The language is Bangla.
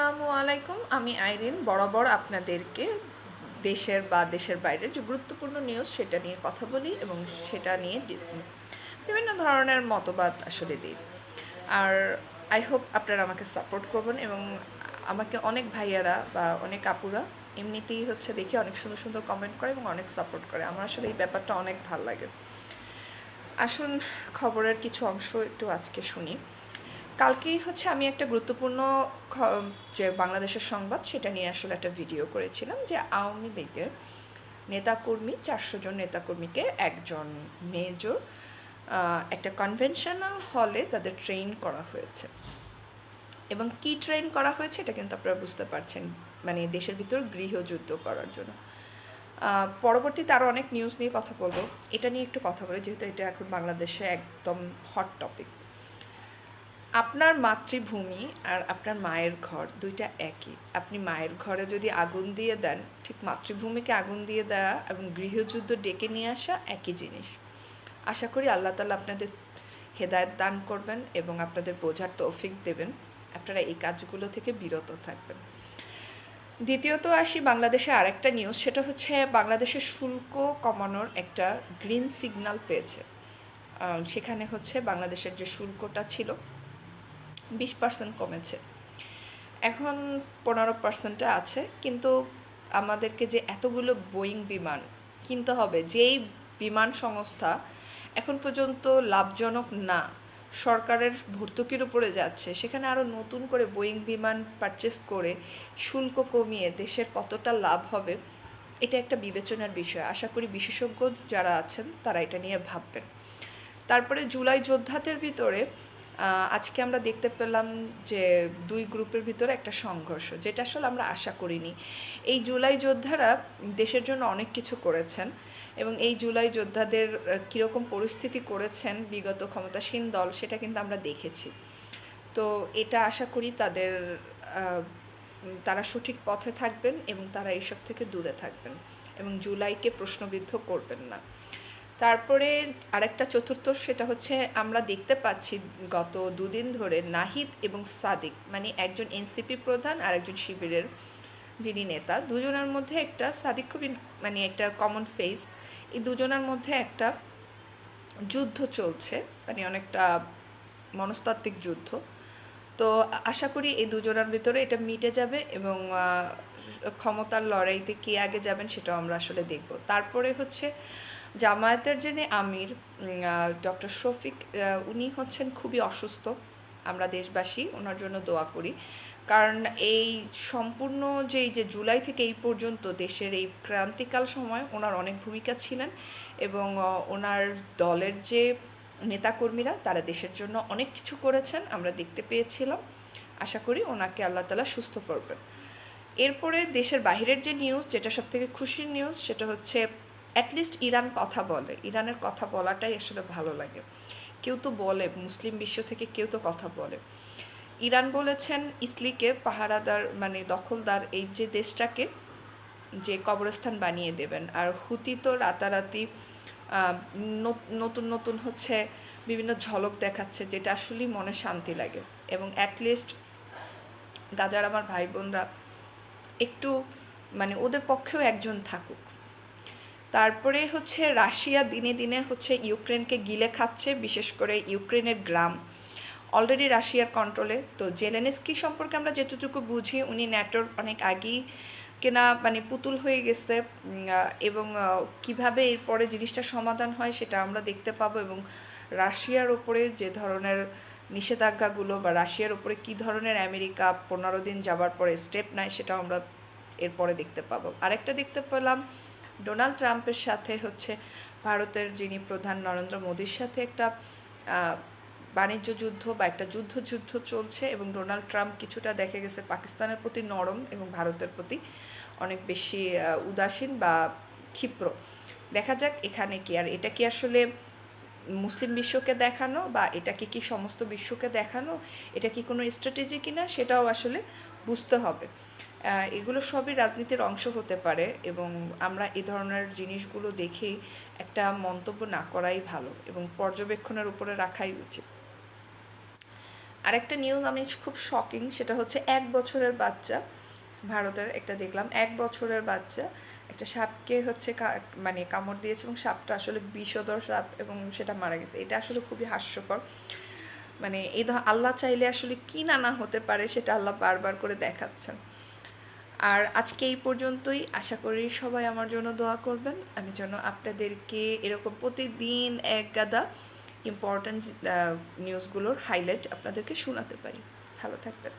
আসসালামু আলাইকুম, আমি আইরিন। বরাবর আপনাদেরকে দেশের বা দেশের বাইরের যে গুরুত্বপূর্ণ নিউজ সেটা নিয়ে কথা বলি এবং সেটা নিয়ে বিভিন্ন ধরনের মতবাদ আসলে দিই। আর আই হোপ আপনারা আমাকে সাপোর্ট করবেন এবং আমাকে অনেক ভাইয়ারা বা অনেক আপুরা এমনিতেই হচ্ছে দেখি অনেক সুন্দর সুন্দর কমেন্ট করে এবং অনেক সাপোর্ট করে। আমার আসলে এই ব্যাপারটা অনেক ভালো লাগে। আসুন, খবরের কিছু অংশ একটু আজকে শুনি। কালকেই হচ্ছে আমি একটা গুরুত্বপূর্ণ যে বাংলাদেশের সংবাদ, সেটা নিয়ে আসলে একটা ভিডিও করেছিলাম যে আওয়ামী লীগের নেতাকর্মী, চারশো জন নেতাকর্মীকে একজন মেজর একটা কনভেনশনাল হলে তাদের ট্রেন করা হয়েছে। এবং কি ট্রেন করা হয়েছে, এটা কিন্তু আপনারা বুঝতে পারছেন মানে দেশের ভিতর গৃহযুদ্ধ করার জন্য। পরবর্তীতে আরও অনেক নিউজ নিয়ে কথা বলব। এটা নিয়ে একটু কথা বলি, যেহেতু এটা এখন বাংলাদেশে একদম হট টপিক আপনার মাতৃভূমি আর আপনার মায়ের ঘর দুইটা একই। আপনি মায়ের ঘরে যদি আগুন দিয়ে দেন, ঠিক মাতৃভূমিকে আগুন দিয়ে দেওয়া এবং গৃহযুদ্ধ ডেকে নিয়ে আসা একই জিনিস। আশা করি আল্লাহ তালা আপনাদের হেদায়ত দান করবেন এবং আপনাদের বোঝার তৌফিক দেবেন। আপনারা এই কাজগুলো থেকে বিরত থাকবেন। দ্বিতীয়ত আসি বাংলাদেশে আরেকটা নিউজ সেটা হচ্ছে বাংলাদেশের শুল্ক কমানোর একটা গ্রিন সিগন্যাল পেয়েছে। সেখানে হচ্ছে বাংলাদেশের যে শুল্কটা ছিল বিশ পার্সেন্ট কমেছে। এখন পনেরো পার্সেন্টে আছে, কিন্তু আমাদেরকে যে এতগুলো বোয়িং বিমান কিনতে হবে, যেই বিমান সংস্থা এখন পর্যন্ত লাভজনক না, সরকারের ভর্তুকির উপরে যাচ্ছে, সেখানে আরও নতুন করে বোয়িং বিমান পারচেস করে শুল্ক কমিয়ে দেশের কতটা লাভ হবে, এটা একটা বিবেচনার বিষয়। আশা করি বিশেষজ্ঞ যারা আছেন, তারা এটা নিয়ে ভাববেন। তারপরে জুলাই যোদ্ধাদের ভিতরে আজকে আমরা দেখতে পেলাম যে দুই গ্রুপের ভিতরে একটা সংঘর্ষ, যেটা আসলে আমরা আশা করিনি। এই জুলাই যোদ্ধারা দেশের জন্য অনেক কিছু করেছেন এবং এই জুলাই যোদ্ধাদের কীরকম পরিস্থিতি করেছেন বিগত ক্ষমতাসীন দল, সেটা কিন্তু আমরা দেখেছি। তো এটা আশা করি তাদের তারা সঠিক পথে থাকবেন এবং তারা এইসব থেকে দূরে থাকবেন এবং জুলাইকে প্রশ্নবিদ্ধ করবেন না। তারপরে আরেকটা চতুর্থ সেটা হচ্ছে আমরা দেখতে পাচ্ছি গত দুদিন ধরে নাহিদ এবং সাদিক মানে একজন এনসিপি প্রধান আর একজন শিবিরের যিনি নেতা, দুজনের মধ্যে একটা সাদিক খুবই মানে একটা কমন ফেস এই দুজনের মধ্যে একটা যুদ্ধ চলছে মানে অনেকটা মনস্তাত্ত্বিক যুদ্ধ। তো আশা করি এই দুজনের ভিতরে এটা মিটে যাবে এবং ক্ষমতার লড়াইতে কে আগে যাবেন সেটাও আমরা আসলে দেখব। তারপরে হচ্ছে জামায়াতের যিনি আমির ডক্টর শফিক উনি হচ্ছেন খুবই অসুস্থ। আমরা দেশবাসী, ওনার জন্য দোয়া করি। কারণ এই সম্পূর্ণ যে এই যে জুলাই থেকে এই পর্যন্ত দেশের এই ক্রান্তিকাল সময় ওনার অনেক ভূমিকা ছিলেন এবং ওনার দলের যে নেতাকর্মীরা, তারা দেশের জন্য অনেক কিছু করেছেন, আমরা দেখতে পেয়েছিলাম। আশা করি ওনাকে আল্লাহ তালা সুস্থ করবেন। এরপরে দেশের বাইরের যে নিউজ যেটা সব থেকে খুশির নিউজ সেটা হচ্ছে অ্যাটলিস্ট ইরান কথা বলে। ইরানের কথা বলাটাই আসলে ভালো লাগে। কেউ তো বলে, মুসলিম বিশ্ব থেকে কেউ তো কথা বলে। ইরান বলেছেন, ইসলিকে পাহারাদার মানে দখলদার এই যে দেশটাকে, যে কবরস্থান বানিয়ে দেবেন। আর হুতি তো রাতারাতি নতুন নতুন হচ্ছে বিভিন্ন ঝলক দেখাচ্ছে, যেটা আসলেই মনে শান্তি লাগে। এবং অ্যাটলিস্ট গাজার আমার ভাই বোনরা একটু মানে ওদের পক্ষেও একজন থাকুক। তারপরে হচ্ছে রাশিয়া দিনে দিনে হচ্ছে ইউক্রেনকে গিলে খাচ্ছে, বিশেষ করে ইউক্রেনের গ্রাম। অলরেডি রাশিয়ার কন্ট্রোলে তো জেলেনেস্কি সম্পর্কে আমরা যেটুকু বুঝি, উনি ন্যাটোর অনেক আগেই কেনা মানে পুতুল হয়ে গেছে এবং কীভাবে এরপরে জিনিসটা সমাধান হয় সেটা আমরা দেখতে পাবো এবং রাশিয়ার ওপরে যে ধরনের নিষেধাজ্ঞাগুলো বা রাশিয়ার ওপরে কী ধরনের আমেরিকা পনেরো দিন যাবার পরে স্টেপ নেয় সেটাও আমরা এরপরে দেখতে পাবো। আরেকটা দেখতে পেলাম ডোনাল্ড ট্রাম্পের সাথে হচ্ছে ভারতের যিনি প্রধান নরেন্দ্র মোদীর সাথে একটা বাণিজ্য যুদ্ধ বা একটা যুদ্ধ যুদ্ধ চলছে এবং ডোনাল্ড ট্রাম্প কিছুটা দেখে গেছে পাকিস্তানের প্রতি নরম এবং ভারতের প্রতি অনেক বেশি উদাসীন বা ক্ষিপ্র। দেখা যাক এখানে কি, আর এটা কি আসলে মুসলিম বিশ্বকে দেখানো বা এটা কি কি সমস্ত বিশ্বকে দেখানো, এটা কি কোনো স্ট্র্যাটেজি কিনা সেটাও আসলে বুঝতে হবে। এগুলো সবই রাজনীতির অংশ হতে পারে এবং আমরা এ ধরনের জিনিসগুলো দেখেই একটা মন্তব্য না করাই ভালো এবং পর্যবেক্ষণের উপরে রাখাই উচিত। আরেকটা নিউজ আমি খুব শকিং সেটা হচ্ছে এক বছরের বাচ্চা, ভারতের একটা দেখলাম, এক বছরের বাচ্চা, একটা সাপকে হচ্ছে মানে কামড় দিয়েছে এবং সাপটা আসলে বিষধর সাপ এবং সেটা মারা গেছে। এটা আসলে খুবই হাস্যকর। মানে এই আল্লাহ চাইলে আসলে কি না না হতে পারে সেটা আল্লাহ বারবার করে দেখাচ্ছেন। আর আজকে এই পর্যন্তই। আশা করি সবাই আমার জন্য দোয়া করবেন। আমি যেন আপনাদেরকে এরকম প্রতিদিন এক গাদা ইম্পর্ট্যান্ট নিউজগুলোর হাইলাইট আপনাদেরকে শোনাতে পারি। ভালো থাকবেন।